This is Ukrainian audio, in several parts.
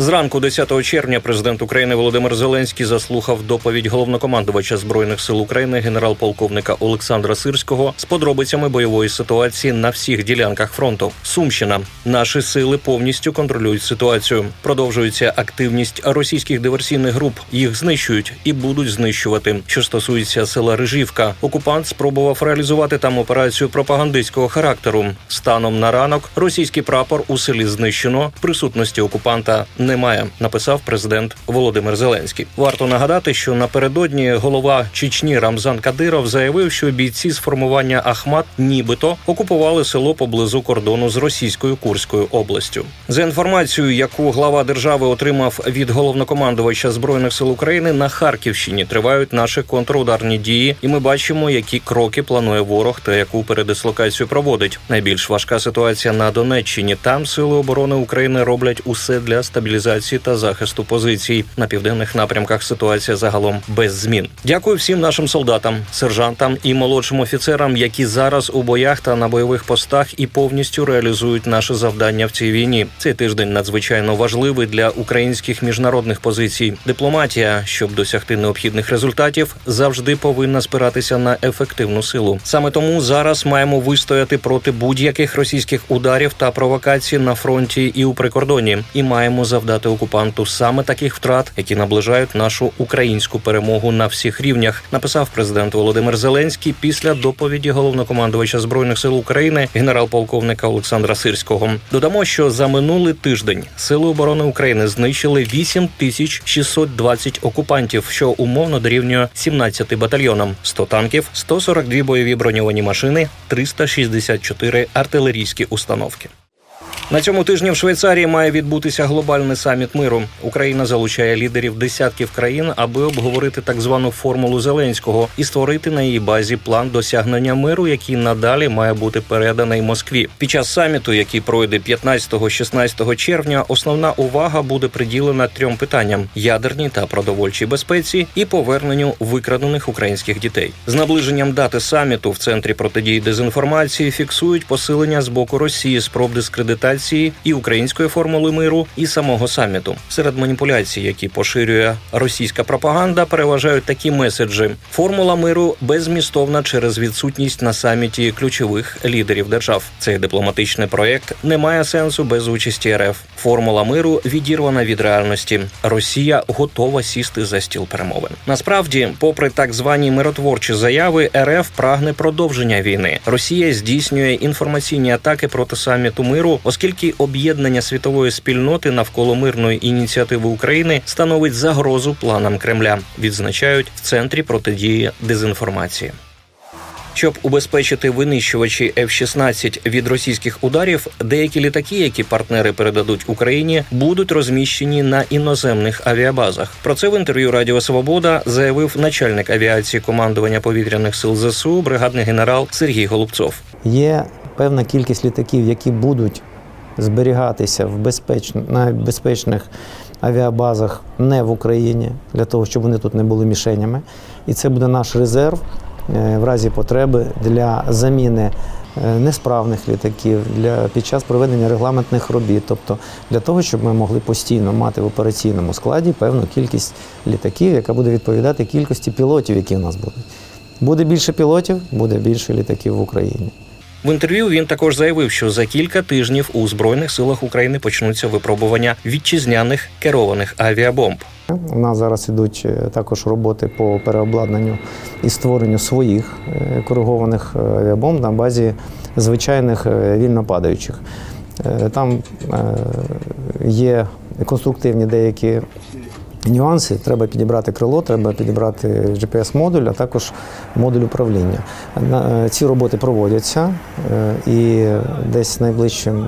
Зранку 10 червня президент України Володимир Зеленський заслухав доповідь головнокомандувача збройних сил України генерал-полковника Олександра Сирського з подробицями бойової ситуації на всіх ділянках фронту. Сумщина. Наші сили повністю контролюють ситуацію. Продовжується активність російських диверсійних груп. Їх знищують і будуть знищувати. Що стосується села Рижівка, окупант спробував реалізувати там операцію пропагандистського характеру. Станом на ранок російський прапор у селі знищено. Присутності окупанта немає. Написав президент Володимир Зеленський. Варто нагадати, що напередодні голова Чечні Рамзан Кадиров заявив, що бійці з формування Ахмат нібито окупували село поблизу кордону з російською Курською областю. За інформацією, яку глава держави отримав від головнокомандувача збройних сил України, на Харківщині тривають наші контрударні дії, і ми бачимо, які кроки планує ворог та яку передислокацію проводить. Найбільш важка ситуація на Донеччині. Там сили оборони України роблять усе для стабілізації та захисту позицій. На південних напрямках ситуація загалом без змін. Дякую всім нашим солдатам, сержантам і молодшим офіцерам, які зараз у боях та на бойових постах і повністю реалізують наше завдання в цій війні. Цей тиждень надзвичайно важливий для українських міжнародних позицій. Дипломатія, щоб досягти необхідних результатів, завжди повинна спиратися на ефективну силу. Саме тому зараз маємо вистояти проти будь-яких російських ударів та провокацій на фронті і у прикордоні, і маємо завдати окупанту саме таких втрат, які наближають нашу українську перемогу на всіх рівнях. Написав президент Володимир Зеленський після доповіді головнокомандувача збройних сил України генерал-полковника Олександра Сирського. Додамо, що за минулий тиждень сили оборони України знищили 8620 окупантів, що умовно дорівнює 17 батальйонам, 100 танків, 142 бойові броньовані машини, 364 артилерійські установки. На цьому тижні в Швейцарії має відбутися глобальний саміт миру. Україна залучає лідерів десятків країн, аби обговорити так звану формулу Зеленського і створити на її базі план досягнення миру, який надалі має бути переданий Москві. Під час саміту, який пройде 15-16 червня, основна увага буде приділена трьом питанням: ядерній та продовольчій безпеці і поверненню викрадених українських дітей. З наближенням дати саміту в центрі протидії дезінформації фіксують посилення з боку Росії спроб дискредитації і української формули миру, і самого саміту. Серед маніпуляцій, які поширює російська пропаганда, переважають такі меседжі: формула миру безмістовна через відсутність на саміті ключових лідерів держав. Цей дипломатичний проєкт не має сенсу без участі РФ. Формула миру відірвана від реальності. Росія готова сісти за стіл перемовин. Насправді, попри так звані миротворчі заяви, РФ прагне продовження війни. Росія здійснює інформаційні атаки проти саміту миру, оскільки об'єднання світової спільноти навколо мирної ініціативи України становить загрозу планам Кремля. Відзначають в центрі протидії дезінформації. Щоб убезпечити винищувачі F-16 від російських ударів, деякі літаки, які партнери передадуть Україні, будуть розміщені на іноземних авіабазах. Про це в інтерв'ю Радіо Свобода заявив начальник авіації командування повітряних сил ЗСУ, бригадний генерал Сергій Голубцов. Є певна кількість літаків, які будуть зберігатися в безпеч... на безпечних авіабазах не в Україні, для того, щоб вони тут не були мішенями. І це буде наш резерв е, в разі потреби для заміни е, несправних літаків для під час проведення регламентних робіт, тобто для того, щоб ми могли постійно мати в операційному складі певну кількість літаків, яка буде відповідати кількості пілотів, які в нас будуть. Буде більше пілотів, буде більше літаків в Україні. В інтерв'ю він також заявив, що за кілька тижнів у збройних силах України почнуться випробування вітчизняних керованих авіабомб. У нас зараз ідуть е, також роботи по переобладнанню і створенню своїх е, коригованих е, авіабомб на базі звичайних вільно падаючих. Е, Там є конструктивні деякі нюанси. Треба підібрати крило, треба підібрати GPS-модуль, а також модуль управління. Е, Ці роботи проводяться е, і десь найближчим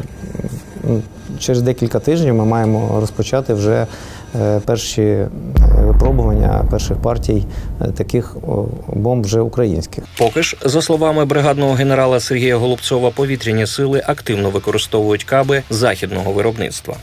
через декілька тижнів ми маємо розпочати вже е, перші випробування перших партій таких бомб вже українських. Поки ж, за словами бригадного генерала Сергія Голубцова, повітряні сили активно використовують каби західного виробництва.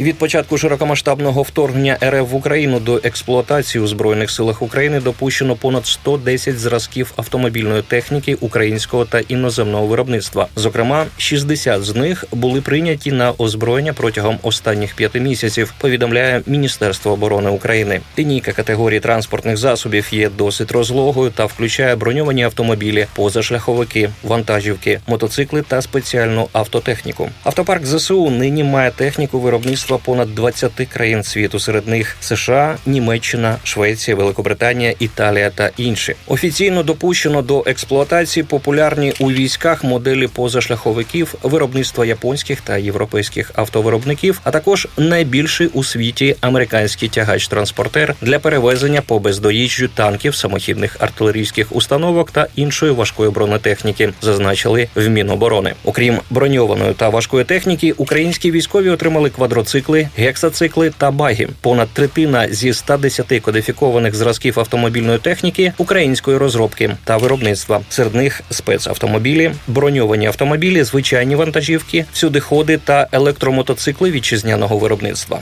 Від початку широкомасштабного вторгнення РФ в Україну до експлуатації у збройних силах України допущено понад 110 зразків автомобільної техніки українського та іноземного виробництва. Зокрема, 60 з них були прийняті на озброєння протягом останніх п'яти місяців. Повідомляє Міністерство оборони України. Лінійка категорії транспортних засобів є досить розлогою та включає броньовані автомобілі, позашляховики, вантажівки, мотоцикли та спеціальну автотехніку. Автопарк ЗСУ нині має техніку виробництва понад 20 країн світу. Серед них США, Німеччина, Швеція, Великобританія, Італія та інші. Офіційно допущено до експлуатації популярні у військах моделі позашляховиків виробництва японських та європейських автовиробників, а також найбільший у світі американський тягач-транспортер для перевезення по бездоїжджю танків, самохідних артилерійських установок та іншої важкої бронетехніки, зазначили в Міноборони. Окрім броньованої та важкої техніки, українські військові отримали квадроцикли, гексацикли та баги. Понад третина зі 110 кодифікованих зразків автомобільної техніки української розробки та виробництва. Серед них спецавтомобілі, броньовані автомобілі, звичайні вантажівки, всюдиходи та електромотоцикли вітчизняного виробництва.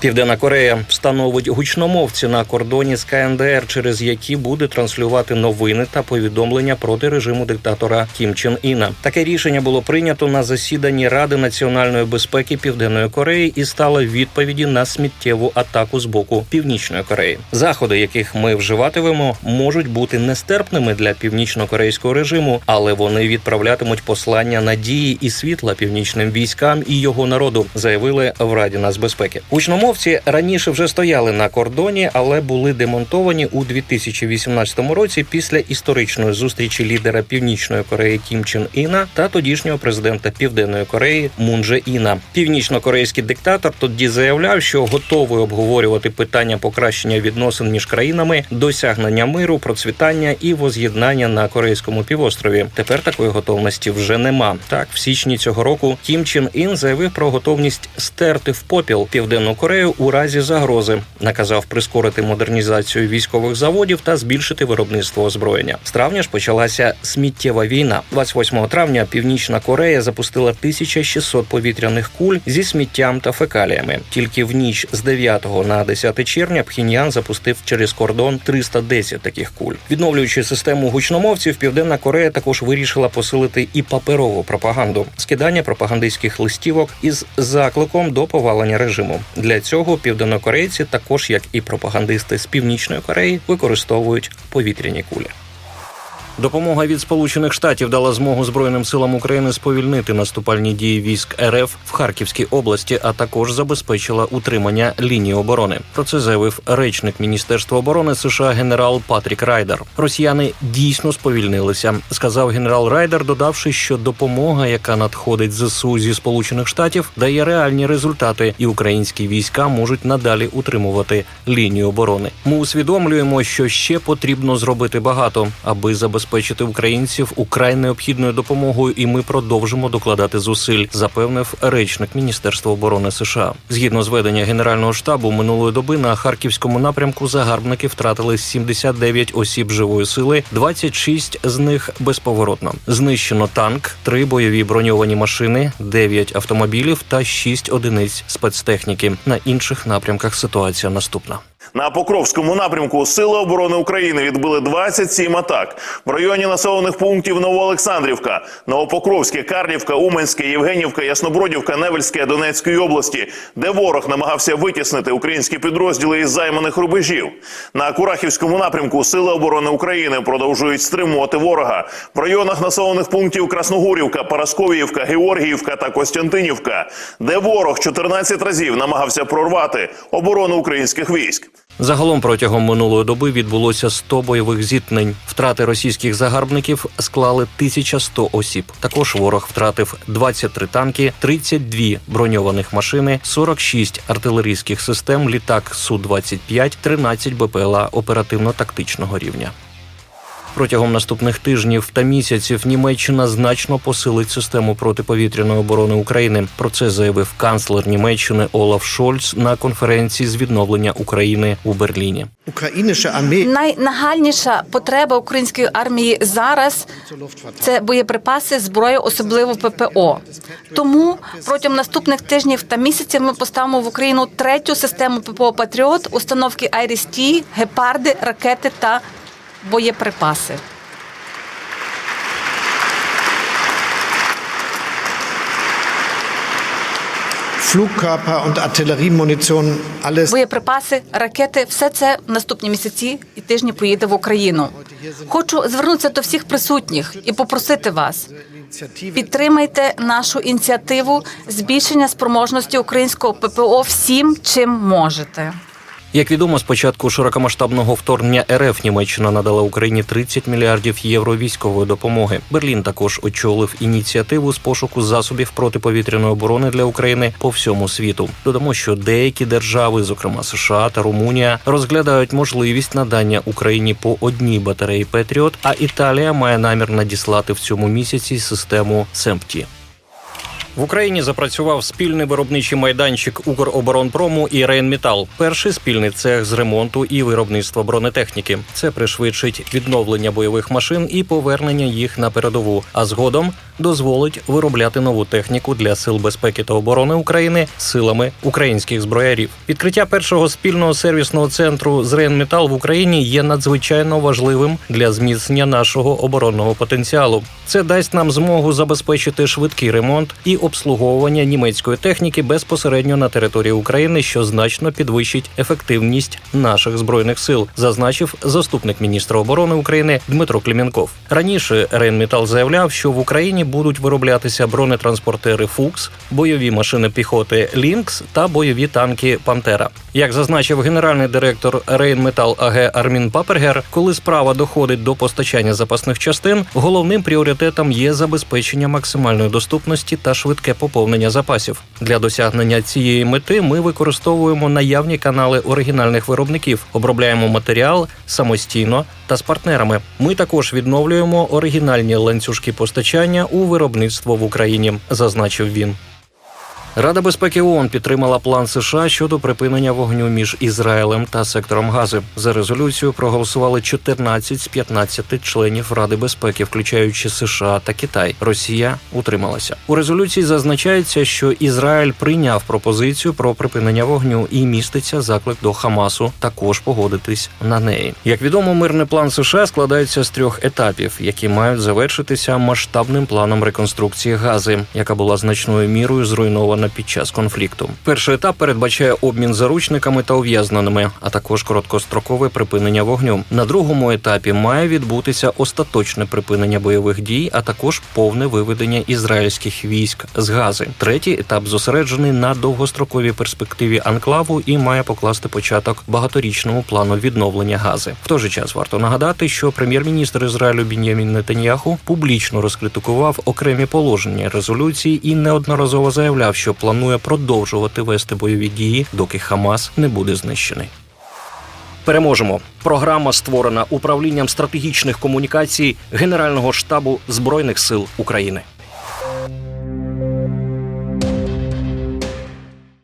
Південна Корея встановить гучномовці на кордоні з КНДР, через які буде транслювати новини та повідомлення проти режиму диктатора Кім Чен Іна. Таке рішення було прийнято на засіданні Ради національної безпеки Південної Кореї і стало відповіді на сміттєву атаку з боку Північної Кореї. Заходи, яких ми вживатимемо, можуть бути нестерпними для північно-корейського режиму, але вони відправлятимуть послання надії і світла північним військам і його народу, заявили в Раді нацбезпеки. Гучномовці раніше вже стояли на кордоні, але були демонтовані у 2018 році після історичної зустрічі лідера Північної Кореї Кім Чен Іна та тодішнього президента Південної Кореї Мун Дже Іна. Північно-корейський диктатор тоді заявляв, що готовий обговорювати питання покращення відносин між країнами, досягнення миру, процвітання і воз'єднання на корейському півострові. Тепер такої готовності вже нема. Так, в січні цього року Кім Чен Ін заявив про готовність стерти в попіл Південну Корею у разі загрози. Наказав прискорити модернізацію військових заводів та збільшити виробництво озброєння. З травня ж почалася сміттєва війна. 28 травня Північна Корея запустила 1600 повітряних куль зі сміттям та фекаліями. Тільки в ніч з 9 на 10 червня Пхіньян запустив через кордон 310 таких куль. Відновлюючи систему гучномовців, Південна Корея також вирішила посилити і паперову пропаганду, скидання пропагандистських листівок із закликом до повалення режиму. Для цього південнокорейці, також як і пропагандисти з північної Кореї, використовують повітряні кулі. Допомога від Сполучених Штатів дала змогу Збройним силам України сповільнити наступальні дії військ РФ в Харківській області, а також забезпечила утримання лінії оборони. Про це заявив речник Міністерства оборони США генерал Патрік Райдер. Росіяни дійсно сповільнилися, сказав генерал Райдер, додавши, що допомога, яка надходить ЗСУ зі Сполучених Штатів, дає реальні результати, і українські війська можуть надалі утримувати лінію оборони. Ми усвідомлюємо, що ще потрібно зробити багато, аби забезпечити забезпечити українців украй необхідною допомогою, і ми продовжимо докладати зусиль, запевнив речник Міністерства оборони США. Згідно з ведення Генерального штабу минулої доби на харківському напрямку загарбники втратили 79 осіб живої сили, 26 з них безповоротно. Знищено танк, 3 бойові броньовані машини, 9 автомобілів та 6 одиниць спецтехніки. На інших напрямках ситуація наступна. На Покровському напрямку Сили оборони України відбили 27 атак в районі населених пунктів Новоолександрівка, Новопокровське, Карлівка, Уманське, Євгенівка, Яснобродівка, Невельське Донецької області, де ворог намагався витіснити українські підрозділи із займаних рубежів. На Курахівському напрямку Сили оборони України продовжують стримувати ворога в районах населених пунктів Красногорівка, Парасковіївка, Георгіївка та Костянтинівка, де ворог 14 разів намагався прорвати оборону українських військ. Загалом протягом минулої доби відбулося 100 бойових зіткнень. Втрати російських загарбників склали 1100 осіб. Також ворог втратив 23 танки, 32 броньованих машини, 46 артилерійських систем, літак Су 25 13 БПЛА оперативно-тактичного рівня. Протягом наступних тижнів та місяців Німеччина значно посилить систему протиповітряної оборони України. Про це заявив канцлер Німеччини Олаф Шольц на конференції з відновлення України у Берліні. Найнагальніша потреба української армії зараз це боєприпаси, зброя, особливо ППО. Тому протягом наступних тижнів та місяців ми поставимо в Україну третю систему ППО Патріот, установки Айріс-Ті, гепарди, ракети та боєприпаси. Flugkörper und Artilleriemunition, alles Боєприпаси, ракети, все це в наступні місяці і тижні поїде в Україну. Хочу звернутися до всіх присутніх і попросити вас. Підтримайте нашу ініціативу збільшення спроможності українського ППО всім, чим можете. Як відомо, з початку широкомасштабного вторгнення РФ Німеччина надала Україні 30 мільярдів євро військової допомоги. Берлін також очолив ініціативу з пошуку засобів протиповітряної оборони для України по всьому світу. Додамо, що деякі держави, зокрема США та Румунія, розглядають можливість надання Україні по одній батареї Петріот. А Італія має намір надіслати в цьому місяці систему Семпті. В Україні запрацював спільний виробничий майданчик Укроборонпрому і Рейнметал. Перший спільний цех з ремонту і виробництва бронетехніки. Це пришвидшить відновлення бойових машин і повернення їх на передову. А згодом дозволить виробляти нову техніку для сил безпеки та оборони України силами українських зброярів. Відкриття першого спільного сервісного центру з Рейнметал в Україні є надзвичайно важливим для зміцнення нашого оборонного потенціалу. Це дасть нам змогу забезпечити швидкий ремонт і обслуговування німецької техніки безпосередньо на території України, що значно підвищить ефективність наших збройних сил, зазначив заступник міністра оборони України Дмитро Клімінков. Раніше Рейнметал заявляв, що в Україні будуть вироблятися бронетранспортери Фукс, бойові машини піхоти Лінкс та бойові танки Пантера. Як зазначив генеральний директор Рейнметал АГ Армін Папергер, коли справа доходить до постачання запасних частин, головним пріоритетом є забезпечення максимальної доступності та швидке поповнення запасів. Для досягнення цієї мети ми використовуємо наявні канали оригінальних виробників, обробляємо матеріал самостійно та з партнерами. Ми також відновлюємо оригінальні ланцюжки постачання у виробництво в Україні, зазначив він. Рада безпеки ООН підтримала план США щодо припинення вогню між Ізраїлем та сектором Гази. За резолюцію проголосували 14 з 15 членів Ради безпеки, включаючи США та Китай. Росія утрималася. У резолюції зазначається, що Ізраїль прийняв пропозицію про припинення вогню і міститься заклик до Хамасу також погодитись на неї. Як відомо, мирний план США складається з трьох етапів, які мають завершитися масштабним планом реконструкції Гази, яка була значною мірою зруйнована під час конфлікту. Перший етап передбачає обмін заручниками та ув'язненими, а також короткострокове припинення вогню. На другому етапі має відбутися остаточне припинення бойових дій, а також повне виведення ізраїльських військ з Гази. Третій етап зосереджений на довгостроковій перспективі анклаву і має покласти початок багаторічному плану відновлення Гази. В той же час варто нагадати, що прем'єр-міністр Ізраїлю Бін'ямін Нетаньяху публічно розкритикував окремі положення резолюції і неодноразово заявляв, що планує продовжувати вести бойові дії, доки Хамас не буде знищений. Переможемо. Програма створена управлінням стратегічних комунікацій Генерального штабу збройних сил України.